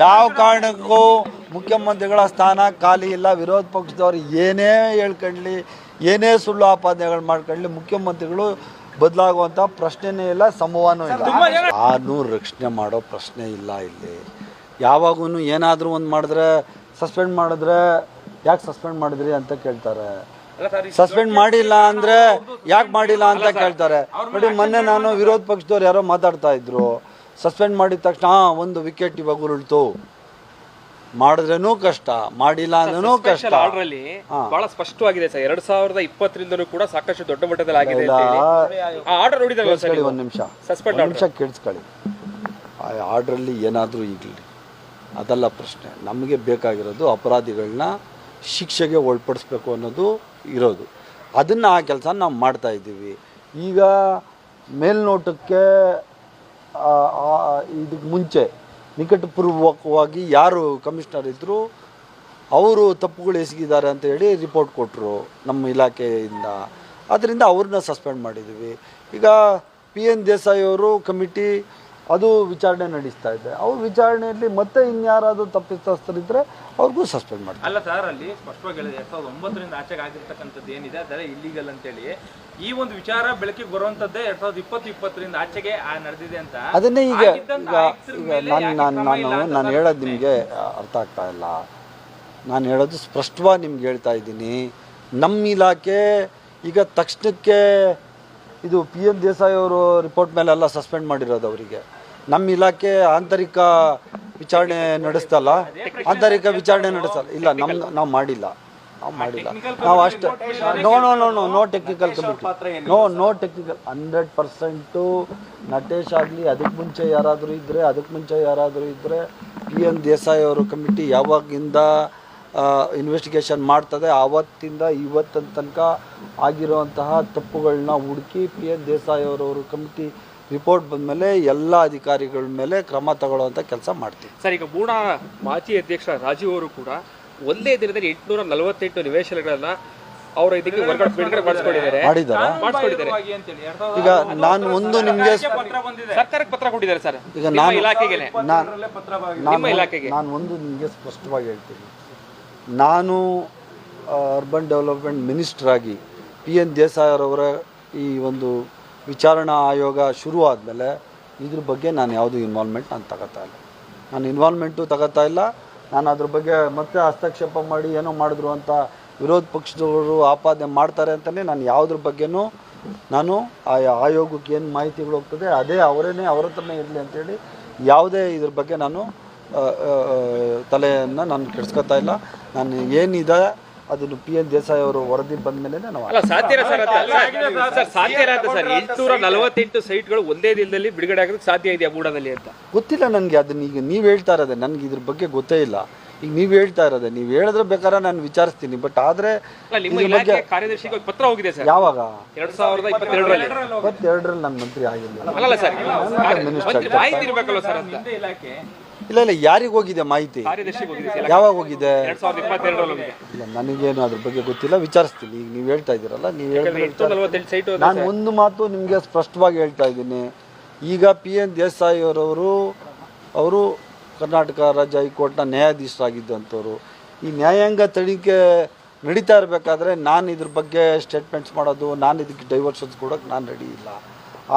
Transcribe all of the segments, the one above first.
ಯಾವ ಕಾರಣಕ್ಕೂ ಮುಖ್ಯಮಂತ್ರಿಗಳ ಸ್ಥಾನ ಖಾಲಿ ಇಲ್ಲ. ವಿರೋಧ ಪಕ್ಷದವ್ರು ಏನೇ ಹೇಳ್ಕೊಳ್ಳಿ ಏನೇ ಸುಳ್ಳು ಆಪಾದನೆಗಳು ಮಾಡ್ಕೊಳ್ಳಿ ಮುಖ್ಯಮಂತ್ರಿಗಳು ಬದಲಾಗುವಂಥ ಪ್ರಶ್ನೆನೇ ಇಲ್ಲ ಸಂಭವನೂ ಇಲ್ಲ. ಆನು ರಕ್ಷಣೆ ಮಾಡೋ ಪ್ರಶ್ನೆ ಇಲ್ಲ ಇಲ್ಲಿ. ಯಾವಾಗೂ ಏನಾದರೂ ಒಂದು ಮಾಡಿದ್ರೆ ಸಸ್ಪೆಂಡ್ ಮಾಡಿದ್ರೆ ಯಾಕೆ ಸಸ್ಪೆಂಡ್ ಮಾಡಿದ್ರಿ ಅಂತ ಕೇಳ್ತಾರೆ. ಸಸ್ಪೆಂಡ್ ಮಾಡಿಲ್ಲ ಅಂದ್ರೆ ಯಾಕೆ ಮಾಡಿಲ್ಲ ಅಂತ ಕೇಳ್ತಾರೆ. ನೋಡಿ ಮೊನ್ನೆ ನಾನು ವಿರೋಧ ಪಕ್ಷದವ್ರು ಯಾರೋ ಮಾತಾಡ್ತಾ ಇದ್ರು. ಸಸ್ಪೆಂಡ್ ಮಾಡಿದ ತಕ್ಷಣ "ಆ, ಒಂದು ವಿಕೆಟ್ ಇವಾಗ ಉರುಳ್ತು. ಮಾಡಿದ್ರೇನೂ ಕಷ್ಟ ಮಾಡಿಲ್ಲ ಅಂದ್ರೂ ಕಷ್ಟ. ಆರ್ಡರ್ ಅಲ್ಲಿ ಬಹಳ ಸ್ಪಷ್ಟವಾಗಿದೆ ಸರ್. ಎರಡ್ ಸಾವಿರದ ಇಪ್ಪತ್ತರಿಂದಲೂ ಕೂಡ ಸಾಕಷ್ಟು ದೊಡ್ಡ ಮಟ್ಟದಲ್ಲಿ ಆಗಿದೆ ಆರ್ಡರ್ ಕೇಳಿಸ್ಕೊಳ್ಳಿ ಒಂದು ನಿಮಿಷ. ಸಸ್ಪೆಂಡ್ ನಿಮಿಷ ಕೇಳಿಸ್ಕೊಳ್ಳಿ. ಆ ಆರ್ಡ್ರಲ್ಲಿ ಏನಾದರೂ ಈಗಲಿ ಅದಲ್ಲ ಪ್ರಶ್ನೆ. ನಮಗೆ ಬೇಕಾಗಿರೋದು ಅಪರಾಧಿಗಳನ್ನ ಶಿಕ್ಷೆಗೆ ಒಳಪಡಿಸ್ಬೇಕು ಅನ್ನೋದು ಇರೋದು. ಅದನ್ನ ಆ ಕೆಲಸ ನಾವು ಮಾಡ್ತಾ ಇದ್ದೀವಿ. ಈಗ ಮೇಲ್ನೋಟಕ್ಕೆ ಇದಕ್ಕೆ ಮುಂಚೆ ನಿಕಟಪೂರ್ವಕವಾಗಿ ಯಾರು ಕಮಿಷನರ್ ಇದ್ದರು ಅವರು ತಪ್ಪುಗಳು ಎಸಗಿದ್ದಾರೆ ಅಂತ ಹೇಳಿ ರಿಪೋರ್ಟ್ ಕೊಟ್ಟರು ನಮ್ಮ ಇಲಾಖೆಯಿಂದ. ಅದರಿಂದ ಅವ್ರನ್ನ ಸಸ್ಪೆಂಡ್ ಮಾಡಿದ್ದೀವಿ ಈಗ ಪಿ ಎನ್ ದೇಸಾಯಿ ಅವರು ಕಮಿಟಿ ಅದು ವಿಚಾರಣೆ ನಡೆಸ್ತಾ ಇದೆ ಅವ್ರ ವಿಚಾರಣೆಯಲ್ಲಿ ಮತ್ತೆ ಇನ್ಯಾರಾದರೂ ತಪ್ಪಿತಸ್ಥರಿದ್ದರೆ ಅವ್ರಿಗೂ ಸಸ್ಪೆಂಡ್ ಮಾಡ್ತಾರೆ. ಅಲ್ಲ ಸರ್ ಅಲ್ಲಿ ಸ್ಪಷ್ಟವಾಗಿ ಹೇಳಿದೆ ಎರಡ್ ಸಾವಿರದ ಒಂಬತ್ತರಿಂದ ಆಚೆಗೆ ಆಗಿರ್ತಕ್ಕಂಥದ್ದು ಏನಿದೆ ಅದೆಲ್ಲ ಇಲ್ಲಿಗಲ್ ಅಂತೇಳಿ. ಈ ಒಂದು ವಿಚಾರ ಬೆಳಕಿಗೆ ಬರುವಂತದ್ದೇ ಎರಡ್ ಸಾವಿರದ ಇಪ್ಪತ್ತು ಇಪ್ಪತ್ತರಿಂದ ಆಚೆಗೆ ಆ ನಡೆದಿದೆ ಅಂತ. ಅದನ್ನೇ ಈಗ ಈಗ ನಾನು ನಾನು ನಾನು ನಾನು ಹೇಳೋದು ನಿಮಗೆ ಅರ್ಥ ಆಗ್ತಾ ಇಲ್ಲ. ನಾನು ಹೇಳೋದು ಸ್ಪಷ್ಟವಾಗಿ ನಿಮ್ಗೆ ಹೇಳ್ತಾ ಇದ್ದೀನಿ. ನಮ್ಮ ಇಲಾಖೆ ಈಗ ತಕ್ಷಣಕ್ಕೆ ಇದು ಪಿ ಎಂ ದೇಸಾಯಿ ಅವರು ರಿಪೋರ್ಟ್ ಮೇಲೆಲ್ಲ ಸಸ್ಪೆಂಡ್ ಮಾಡಿರೋದು ಅವರಿಗೆ. ನಮ್ಮ ಇಲಾಖೆ ಆಂತರಿಕ ವಿಚಾರಣೆ ನಡೆಸ್ತಲ್ಲ? ಆಂತರಿಕ ವಿಚಾರಣೆ ನಡೆಸಲ್ಲ. ಇಲ್ಲ ನಮ್ಮ ನಾವು ಮಾಡಿಲ್ಲ. ನಾವು ಮಾಡಿಲ್ಲ. ನಾವು ಅಷ್ಟು. No no no no no technical committee no no technical hundred percent Natesh ಆಗಲಿ ಅದಕ್ಕೆ ಮುಂಚೆ ಯಾರಾದರೂ ಇದ್ದರೆ ಅದಕ್ಕೆ ಮುಂಚೆ ಯಾರಾದರೂ ಇದ್ದರೆ ಪಿ ಎಂ ದೇಸಾಯಿ ಅವರು ಕಮಿಟಿ ಯಾವಾಗಿಂದ ಇನ್ವೆಸ್ಟಿಗೇಷನ್ ಮಾಡ್ತದೆ. ಆವತ್ತಿಂದ ಇವತ್ತಿನ ತನಕ ಆಗಿರುವಂತಹ ತಪ್ಪುಗಳನ್ನ ಹುಡುಕಿ ಪಿ ಎನ್ ದೇಸಾಯಿ ಅವರವರು ಕಮಿಟಿ ರಿಪೋರ್ಟ್ ಬಂದಮೇಲೆ ಎಲ್ಲ ಅಧಿಕಾರಿಗಳ ಮೇಲೆ ಕ್ರಮ ತಗೊಳ್ಳುವಂಥ ಕೆಲಸ ಮಾಡ್ತೀವಿ. ಸರ್ ಈಗ ಮೂಡ ಮಾಜಿ ಅಧ್ಯಕ್ಷ ರಾಜೀವ್ ಅವರು ಕೂಡ ಒಂದೇ ದಿನದಲ್ಲಿ ಎಂಟುನೂರ ನಲವತ್ತೆಂಟು ನಿವೇಶನಗಳನ್ನ ಅವರ ಇದಕ್ಕೆ ಬಿಡುಗಡೆ ಮಾಡಿಸ್ಕೊಂಡಿದ್ದಾರೆ. ಮಾಡಿದ್ದಾರಾ. ಮಾಡಿಸ್ಕೊಂಡಿದ್ದಾರೆ ಈಗ ನಾನು ಒಂದು ನಿಮಗೆ ಪತ್ರ ಬಂದಿದೆ. ಸರ್ಕಾರಕ್ಕೆ ಪತ್ರ ಕೊಟ್ಟಿದ್ದಾರೆ ಸರ್. ಈಗ ನಿಮ್ಮ ನಾನು ಇಲಾಖೆಗೆನೆ. ನಾನು ಪತ್ರ ಬಂದಿದೆ. ನಾನು ಇಲಾಖೆಗೆ. ನಾನು ಒಂದು ನಿಮಗೆ ಸ್ಪಷ್ಟವಾಗಿ ಹೇಳ್ತೀನಿ. ನಾನು ಅರ್ಬನ್ ಡೆವಲಪ್ಮೆಂಟ್ ಮಿನಿಸ್ಟ್ರಾಗಿ ಪಿ ಎನ್ ದೇಸಾಯರವರ ಈ ಒಂದು ವಿಚಾರಣಾ ಆಯೋಗ ಶುರು ಆದಮೇಲೆ ಇದ್ರ ಬಗ್ಗೆ ನಾನು ಯಾವುದೂ ಇನ್ವಾಲ್ವ್ಮೆಂಟ್ ನಾನು ತಗೋತಾ ಇಲ್ಲ. ನಾನು ಇನ್ವಾಲ್ವ್ಮೆಂಟು ತಗೋತಾ ಇಲ್ಲ. ನಾನು ಅದ್ರ ಬಗ್ಗೆ ಮತ್ತೆ ಹಸ್ತಕ್ಷೇಪ ಮಾಡಿ ಏನೋ ಮಾಡಿದ್ರು ಅಂತ ವಿರೋಧ ಪಕ್ಷದವರು ಆಪಾದನೆ ಮಾಡ್ತಾರೆ ಅಂತಲೇ ನಾನು ಯಾವುದ್ರ ಬಗ್ಗೆನೂ ನಾನು ಆ ಆಯೋಗಕ್ಕೆ ಏನು ಮಾಹಿತಿಗಳು ಹೋಗ್ತದೆ, ಅದೇ ಅವರೇನೆ ಅವರ ಹತ್ರನೇ ಇರಲಿ ಅಂತೇಳಿ ಯಾವುದೇ ಇದ್ರ ಬಗ್ಗೆ ನಾನು ತಲೆಯನ್ನು ನಾನು ಕೆಡಿಸ್ಕೊತಾ ಇಲ್ಲ. ನಾನು ಏನಿದೆ ಅದನ್ನು ಪಿ ಎನ್ ದೇಸಾಯಿ ಅವರು ವರದಿ ಬಂದ ಮೇಲೆ ನಾವು ಅಲ್ಲ ಸಾಧ್ಯ ಸರ್ ಸಾಧ್ಯ ಸರ್. ಎಂಟುನೂರ ನಲವತ್ತೆಂಟು ಸೈಟ್ಗಳು ಒಂದೇ ದಿನದಲ್ಲಿ ಬಿಡುಗಡೆ ಆಗೋದಕ್ಕೆ ಸಾಧ್ಯ ಇದೆಯಾ ಮೂಡದಲ್ಲಿ ಅಂತ? ಗೊತ್ತಿಲ್ಲ ನನಗೆ ಅದನ್ನ ಈಗ ನೀವು ಹೇಳ್ತಾ ಇರೋದೇ ನನಗೆ ಇದ್ರ ಬಗ್ಗೆ ಗೊತ್ತೇ ಇಲ್ಲ. ಈಗ ನೀವು ಹೇಳ್ತಾ ಇರೋದೆ ನೀವು ಹೇಳಿದ್ರೆ ಬೇಕಾದ್ರೆ ನಾನು ವಿಚಾರಿಸ್ತೀನಿ ಬಟ್ ಆದ್ರೆ ಕಾರ್ಯದರ್ಶಿ ಕಾರ್ಯದರ್ಶಿಗೆ ಪತ್ರ ಹೋಗಿದೆ ಸರ್. ಯಾವಾಗ? ಎರಡ್ ಸಾವಿರದ ಇಪ್ಪತ್ತೆರಡರಲ್ಲಿ. ಇಪ್ಪತ್ತೆರಡರಲ್ಲಿ ನಾನು ಮಂತ್ರಿ ಆಗಿಲ್ಲ ಸರ್ ಮಂತ್ರಿ ಮಾಹಿತಿ ಇರ್ಬೇಕಲ್ಲ ಸರ್ ಇಲಾಖೆ ಇಲ್ಲ ಇಲ್ಲ ಯಾರಿಗೆ ಹೋಗಿದೆ ಮಾಹಿತಿ? ಯಾವಾಗ ಹೋಗಿದೆ? ಇಲ್ಲ ನನಗೇನು ಅದ್ರ ಬಗ್ಗೆ ಗೊತ್ತಿಲ್ಲ ವಿಚಾರಿಸ್ತೀನಿ. ಈಗ ನೀವು ಹೇಳ್ತಾ ಇದ್ದೀರಲ್ಲ ನೀವು ಸೈಟ್ ನಾನು ಒಂದು ಮಾತು ನಿಮಗೆ ಸ್ಪಷ್ಟವಾಗಿ ಹೇಳ್ತಾ ಇದ್ದೀನಿ. ಈಗ ಪಿ ಎನ್ ದೇಸಾಯಿ ಅವರವರು ಅವರು ಕರ್ನಾಟಕ ರಾಜ್ಯ ಹೈಕೋರ್ಟ್ನ ನ್ಯಾಯಾಧೀಶರಾಗಿದ್ದಂಥವ್ರು. ಈ ನ್ಯಾಯಾಂಗ ತನಿಖೆ ನಡೀತಾ ಇರಬೇಕಾದ್ರೆ ನಾನು ಇದ್ರ ಬಗ್ಗೆ ಸ್ಟೇಟ್ಮೆಂಟ್ಸ್ ಮಾಡೋದು ನಾನು ಇದಕ್ಕೆ ಡೈವರ್ಷನ್ಸ್ ಕೊಡೋಕೆ ನಾನು ರೆಡಿ ಇಲ್ಲ.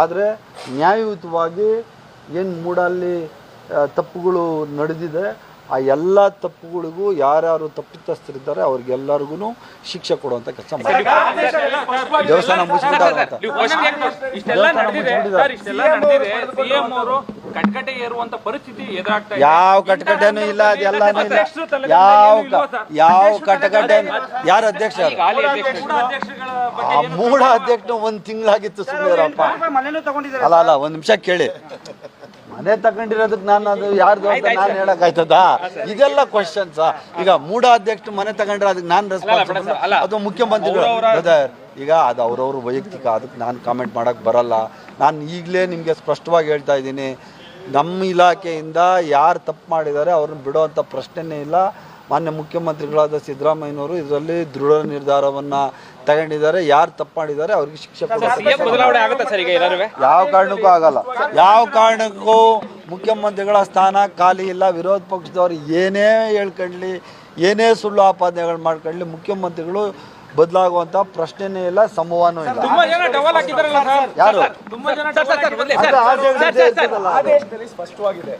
ಆದರೆ ನ್ಯಾಯಯುತವಾಗಿ ಏನು ಮೂಡಲ್ಲಿ ತಪ್ಪುಗಳು ನಡೆದಿದೆ. ಆ ಎಲ್ಲ ತಪ್ಪುಗಳಿಗೂ ಯಾರ್ಯಾರು ತಪ್ಪಿತಸ್ಥರಿದ್ದಾರೆ ಅವ್ರಿಗೆಲ್ಲರಿಗೂ ಶಿಕ್ಷೆ ಕೊಡುವಂತ ಕೆಲಸ ದೇವಸ್ಥಾನ ಮುಚ್ಚಿಬಿಟ್ಟಾರ ಅಂತ. ನೀವು first ಯಾಕೆ ಇಷ್ಟೆಲ್ಲ ನಡೆದಿದೆ. ಸರ್ ಇಷ್ಟೆಲ್ಲ ನಡೆದಿದೆ. ಸಿಎಂ ಅವರು ಕಟ್ಕಟೆ ಏರುವಂತ ಪರಿಸ್ಥಿತಿ ಎದುರಾಗ್ತಾ ಇದೆ. ಯಾವ ಕಟಕಟೆನೂ ಇಲ್ಲ ಅದೆಲ್ಲ ಇಲ್ಲ. ಯಾವ ಯಾವ ಕಟಕಟೆ ಯಾರು ಅಧ್ಯಕ್ಷ ಆ ಮೂಢ ಅಧ್ಯಕ್ಷ ಒಂದ್ ತಿಂಗಳಾಗಿತ್ತು ಸುಂದರಪ್ಪ ಅಲ್ಲ ಅಲ್ಲ ಒಂದ್ ನಿಮಿಷ ಕೇಳಿ. ಮನೆ ತಗೊಂಡಿರೋದಕ್ಕೆ ನಾನು ಅದು ಯಾರ್ದು ಅಂತ ನಾನು ಹೇಳಕ್ ಆಯ್ತದ ಇದೆಲ್ಲ ಕ್ವಶನ್ಸ್ ಈಗ ಮೂಢಾಧ್ಯಕ್ಷ ಮನೆ ತಗೊಂಡ್ರೆ ಅದಕ್ಕೆ ನಾನು ರೆಸ್ಪಾನ್ಸಿಬಲ್. ಅದು ಮುಖ್ಯಮಂತ್ರಿಗಳು. ಬ್ರದರ್ ಈಗ ಅದು ಅವ್ರವ್ರ ವೈಯಕ್ತಿಕ ಅದಕ್ಕೆ ನಾನು ಕಾಮೆಂಟ್ ಮಾಡಕ್ ಬರಲ್ಲ. ನಾನು ಈಗಲೇ ನಿಮಗೆ ಸ್ಪಷ್ಟವಾಗಿ ಹೇಳ್ತಾ ಇದ್ದೀನಿ. ನಮ್ಮ ಇಲಾಖೆಯಿಂದ ಯಾರು ತಪ್ಪು ಮಾಡಿದ್ದಾರೆ ಅವ್ರನ್ನ ಬಿಡೋವಂಥ ಪ್ರಶ್ನೆನೇ ಇಲ್ಲ. ಮಾನ್ಯ ಮುಖ್ಯಮಂತ್ರಿಗಳಾದ ಸಿದ್ದರಾಮಯ್ಯನವರು ಇದರಲ್ಲಿ ದೃಢ ನಿರ್ಧಾರವನ್ನ ತಗೊಂಡಿದ್ದಾರೆ ಯಾರು ತಪ್ಪು ಮಾಡಿದ್ದಾರೆ ಅವ್ರಿಗೆ ಶಿಕ್ಷೆ ಯಾವ ಕಾರಣಕ್ಕೂ ಆಗಲ್ಲ ಯಾವ ಕಾರಣಕ್ಕೂ ಮುಖ್ಯಮಂತ್ರಿಗಳ ಸ್ಥಾನ ಖಾಲಿ ಇಲ್ಲ ವಿರೋಧ ಪಕ್ಷದವರು ಏನೇ ಹೇಳ್ಕೊಳ್ಳಿ ಏನೇ ಸುಳ್ಳು ಆಪಾದನೆಗಳು ಮಾಡ್ಕೊಳ್ಳಿ ಮುಖ್ಯಮಂತ್ರಿಗಳು ಬದಲಾಗುವಂತ ಪ್ರಶ್ನೆನೇ ಇಲ್ಲ ಸಮೂಹನೂ ಇಲ್ಲ ಯಾರು ಸ್ಪಷ್ಟವಾಗಿದೆ